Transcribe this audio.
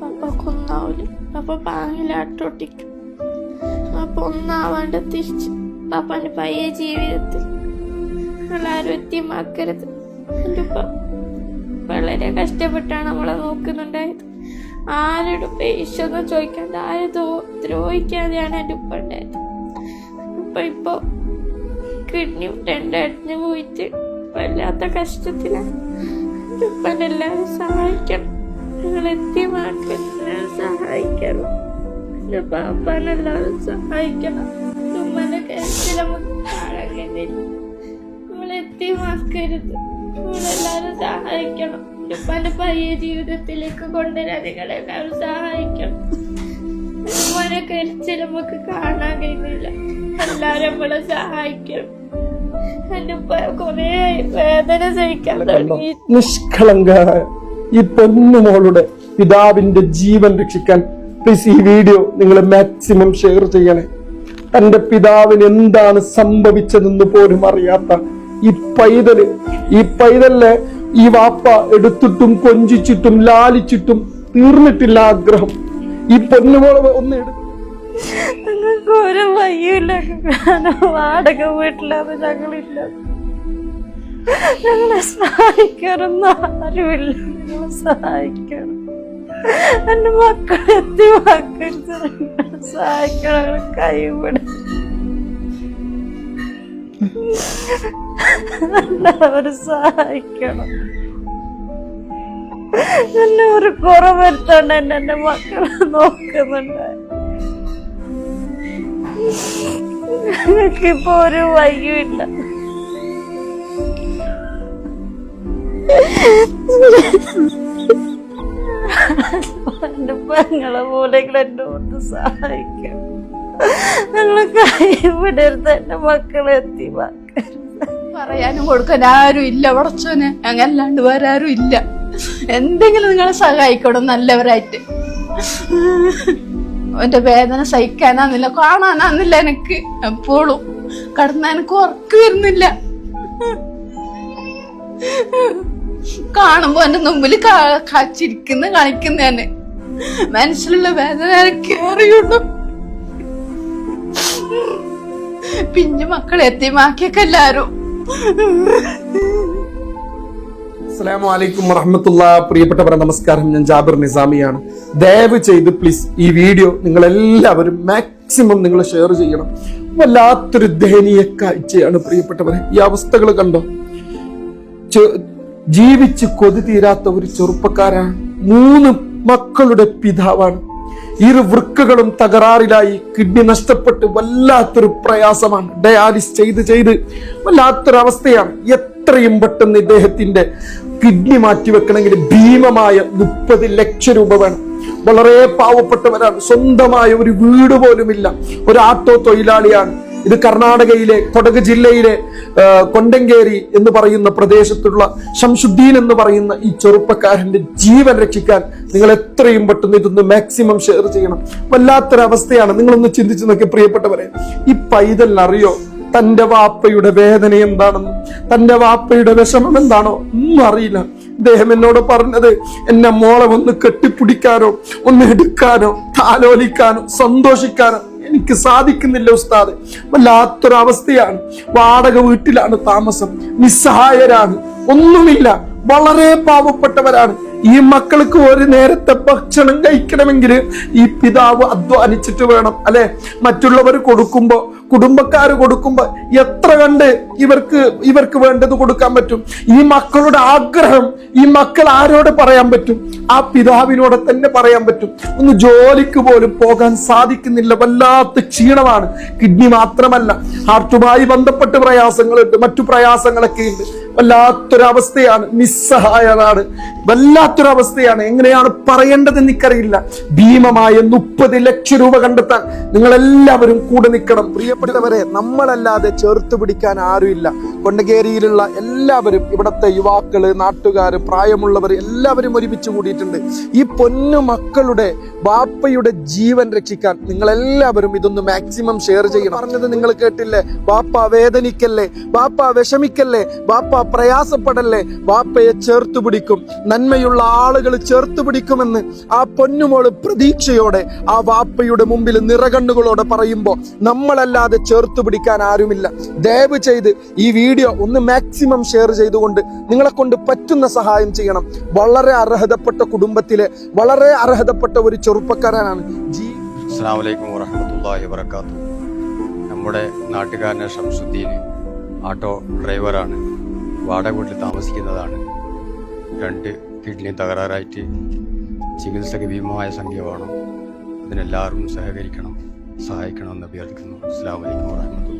പപ്പ ഒന്നാവില്ല പപ്പ പാങ്ങിലാട്ടോട്ടിക്കും അപ്പൊ ഒന്നാവാണ്ട് തിരിച്ച് പാപ്പാന്റെ പയ്യ ജീവിതത്തിൽ. എല്ലാരും എത്തിയമാക്കരുത് എന്റെ ഉപ്പ വളരെ കഷ്ടപ്പെട്ടാണ് നമ്മളെ നോക്കുന്നുണ്ടായത്. ആരോടും പേശൊന്നും ചോദിക്കാണ്ട് ആരും ദ്രോ- ദ്രോഹിക്കാതെയാണ് എന്റെ ഉപ്പ ഉണ്ടായത്. ഉപ്പ ഇപ്പൊ കിഡ്നി രണ്ടടിഞ്ഞു പോയിട്ട് വല്ലാത്ത കഷ്ടത്തിലാണ് എല്ലാവരും സഹായിക്കണം. നിങ്ങൾ എത്തിയമാക്കാൻ സഹായിക്കണം. എന്റെ പാപ്പാനെല്ലാവരും സഹായിക്കണം. ഉമ്മനെ കരുത്തിൽ നമുക്ക് എത്തിയമാക്കരുത് സഹായിക്കണം. എന്റെ ഉപ്പാന്റെ പയ്യ ജീവിതത്തിലേക്ക് കൊണ്ടുവരാൻ നിങ്ങളെല്ലാവരും സഹായിക്കണം. കരുത്തിൽ നമുക്ക് കാണാൻ കഴിയുന്നില്ല. എല്ലാരും നമ്മളെ സഹായിക്കണം ഉപ്പ കുറേ വേദന സഹിക്കാൻ തുടങ്ങി. നിഷ്കളങ്കായ ഈ പൊന്നുമോളുടെ പിതാവിന്റെ ജീവൻ രക്ഷിക്കാൻ പ്ലീസ് ഈ വീഡിയോ നിങ്ങൾ മാക്സിമം ഷെയർ ചെയ്യണേ. തന്റെ പിതാവിന് എന്താണ് സംഭവിച്ചതെന്ന് പോലും അറിയാത്ത ഈ പൈതൽ ഈ പൈതലിനെ ഈ വാപ്പ എടുത്തിട്ടും കൊഞ്ചിച്ചിട്ടും ലാലിച്ചിട്ടും തീർന്നിട്ടില്ല ആഗ്രഹം. ഈ പൊന്നുമോളെ ഒന്ന് എടുത്ത് ഞങ്ങൾക്ക് ഒരു വയ്യൂല്ല വാടക വീട്ടിലാണ് ഞങ്ങളില്ല. ഞങ്ങളെ സഹായിക്കാനൊന്നും ആരുമില്ല. സഹായിക്കണം. എന്റെ മക്കളെ എത്തി മക്കരുത് സഹായിക്കണം ഞങ്ങളെ കൈവിടെ. എല്ലാവരും സഹായിക്കണം. എന്നെ ഒരു കുറവ് വരുത്തോണ്ട് എന്നെ എന്റെ മക്കളെ നോക്കുന്നുണ്ട്. ഞങ്ങൾക്കിപ്പോ ഒരു വഴിയുമില്ല. എന്റെ പെങ്ങളെ പോലെങ്കിലും എന്നെ ഒന്ന് സഹായിക്കണം. ഞങ്ങളെ കൈവിടരുത് എന്റെ മക്കളെ എത്തി പറയാനും കൊടുക്കാൻ ആരും ഇല്ല ഉടച്ചോനെ അങ്ങല്ലാണ്ട് വേറെ ആരും ഇല്ല. എന്തെങ്കിലും നിങ്ങളെ സഹായിക്കണം നല്ലവരായിട്ട്. എന്റെ വേദന സഹിക്കാനാന്നില്ല കാണാനാന്നില്ല എനിക്ക്. എപ്പോഴും കടന്ന എനിക്ക് ഉറക്ക് വരുന്നില്ല. കാണുമ്പോ എന്റെ മുമ്പിൽ കാച്ചിരിക്കുന്ന കാണിക്കുന്ന തന്നെ മനസ്സിലുള്ള വേദന എനിക്ക് അറിയുള്ളൂ. പിഞ്ഞു മക്കളെ എത്തിമാക്കിയൊക്കെ എല്ലാരും. അസ്സലാമു വലൈക്കും വറഹമത്തുള്ള പ്രിയപ്പെട്ടവരെ നമസ്കാരം. ഞാൻ ജാബിർ നിസാമിയാണ്. ദയവ് ചെയ്ത് പ്ലീസ് ഈ വീഡിയോ നിങ്ങൾ എല്ലാവരും മാക്സിമം നിങ്ങൾ ഷെയർ ചെയ്യണം. വല്ലാത്തൊരു ദയനീയ കാഴ്ചയാണ് പ്രിയപ്പെട്ടവരെ. ഈ അവസ്ഥകൾ കണ്ടോ? ജീവിച്ച് കൊതി തീരാത്ത ഒരു ചെറുപ്പക്കാരാണ്. മൂന്ന് മക്കളുടെ പിതാവാണ്. ഇരു വൃക്കകളും തകരാറിലായി കിഡ്നി നഷ്ടപ്പെട്ട് വല്ലാത്തൊരു പ്രയാസമാണ്. ഡയാലിസ് ചെയ്ത് ചെയ്ത് വല്ലാത്തൊരവസ്ഥയാണ്. എത്രയും പെട്ടെന്ന് ഇദ്ദേഹത്തിന്റെ കിഡ്നി മാറ്റി മാറ്റിവെക്കണമെങ്കിൽ ഭീമമായ മുപ്പത് ലക്ഷം രൂപ വേണം. വളരെ പാവപ്പെട്ടവരാണ്. സ്വന്തമായ ഒരു വീട് പോലുമില്ല. ഒരു ആട്ടോ തൊഴിലാളിയാണ്. ഇത് കർണാടകയിലെ കൊടക് ജില്ലയിലെ കൊണ്ടങ്കേരി എന്ന് പറയുന്ന പ്രദേശത്തുള്ള ശംസുദ്ദീൻ എന്ന് പറയുന്ന ഈ ചെറുപ്പക്കാരന്റെ ജീവൻ രക്ഷിക്കാൻ നിങ്ങൾ എത്രയും പെട്ടെന്ന് ഇതൊന്ന് മാക്സിമം ഷെയർ ചെയ്യണം. വല്ലാത്തൊരവസ്ഥയാണ്. നിങ്ങളൊന്ന് ചിന്തിച്ചു നോക്കി പ്രിയപ്പെട്ടവരെ. ഈ പൈതലിന് അറിയോ? തന്റെ വാപ്പയുടെ വേദന എന്താണെന്നും തന്റെ വാപ്പയുടെ വിഷമം എന്താണോ ഒന്നും അറിയില്ല. അദ്ദേഹം എന്നോട് പറഞ്ഞത് എന്നെ മോളെ ഒന്ന് കെട്ടിപ്പിടിക്കാനോ ഒന്ന് എടുക്കാനോ താലോലിക്കാനോ സന്തോഷിക്കാനോ എനിക്ക് സാധിക്കുന്നില്ല ഉസ്താദ്. വല്ലാത്തൊരവസ്ഥയാണ്. വാടക വീട്ടിലാണ് താമസം. നിസ്സഹായരാണ്. ഒന്നുമില്ല. വളരെ പാവപ്പെട്ടവരാണ്. ഈ മക്കൾക്ക് ഒരു നേരത്തെ ഭക്ഷണം കഴിക്കണമെങ്കിൽ ഈ പിതാവ് അധ്വാനിച്ചിട്ട് വേണം അല്ലെ? മറ്റുള്ളവർ കൊടുക്കുമ്പോൾ കുടുംബക്കാർ കൊടുക്കുമ്പോൾ എത്ര കണ്ട് ഇവർക്ക് ഇവർക്ക് വേണ്ടത് കൊടുക്കാൻ പറ്റും? ഈ മക്കളുടെ ആഗ്രഹം ഈ മക്കൾ ആരോട് പറയാൻ പറ്റും? ആ പിതാവിനോട് തന്നെ പറയാൻ പറ്റും. ഒന്ന് ജോലിക്ക് പോലും പോകാൻ സാധിക്കുന്നില്ല. വല്ലാത്ത ക്ഷീണമാണ്. കിഡ്നി മാത്രമല്ല. ഹാർട്ടുമായി ബന്ധപ്പെട്ട് പ്രയാസങ്ങളുണ്ട്. മറ്റു പ്രയാസങ്ങളൊക്കെ ഉണ്ട് വല്ലാത്തൊരവസ്ഥയാണ്. നിസ്സഹായനാണ് വല്ലാത്തൊരു അവസ്ഥയാണ് എങ്ങനെയാണ് പറയേണ്ടത് എനിക്കറിയില്ല. ഭീമമായ മുപ്പത് ലക്ഷം രൂപ കണ്ടെത്താൻ നിങ്ങൾ എല്ലാവരും കൂടെ നിൽക്കണം. പ്രിയപ്പെട്ടവരെ നമ്മളല്ലാതെ ചേർത്ത് പിടിക്കാൻ ആരുമില്ല. കൊണ്ടകേരിയിലുള്ള എല്ലാവരും ഇവിടുത്തെ യുവാക്കൾ നാട്ടുകാര് പ്രായമുള്ളവർ എല്ലാവരും ഒരുമിച്ച് കൂടിയിട്ടുണ്ട്. ഈ പൊന്നു മക്കളുടെ ബാപ്പയുടെ ജീവൻ രക്ഷിക്കാൻ നിങ്ങൾ എല്ലാവരും ഇതൊന്ന് മാക്സിമം ഷെയർ ചെയ്യണം. പറഞ്ഞത് നിങ്ങൾ കേട്ടില്ലേ? ബാപ്പ വേദനിക്കല്ലേ? ബാപ്പ വിഷമിക്കല്ലേ? ബാപ്പ പ്രയാസപ്പെടല്ലേ? ബാപ്പയെ ചേർത്ത് പിടിക്കും. നന്മയുള്ള ആളുകൾ ചേർത്ത് പിടിക്കുമെന്ന് ആ പൊന്നുമോൾ പ്രതീക്ഷയോടെ ആ വാപ്പയുടെ മുമ്പിൽ നിറകണ്ണുകളോടെ പറയുമ്പോൾ നമ്മളല്ലാതെ ചേർത്ത് പിടിക്കാൻ ആരുമില്ല. ദയവ് ചെയ്ത് ഈ വീഡിയോ ഒന്ന് മാക്സിമം ഷെയർ ചെയ്തുകൊണ്ട് നിങ്ങളെ കൊണ്ട് പറ്റുന്ന സഹായം ചെയ്യണം. വളരെ അർഹതപ്പെട്ട കുടുംബത്തിലെ വളരെ അർഹതപ്പെട്ട ഒരു ചെറുപ്പക്കാരനാണ് നമ്മുടെ നാട്ടുകാരനെ ഷംസുദ്ദീൻ ആട്ടോ ഡ്രൈവറാണ്. വാടക വീട്ടിൽ താമസിക്കുന്നതാണ്. രണ്ട് കിഡ്നി തകരാറായിട്ട് ചികിത്സയ്ക്ക് ഭീമമായ സംഖ്യ വേണം. അതിനെല്ലാവരും സഹകരിക്കണം സഹായിക്കണമെന്ന് അഭ്യർത്ഥിക്കുന്നു. അസ്സാം വലൈക്കും വബർക്കാത്തു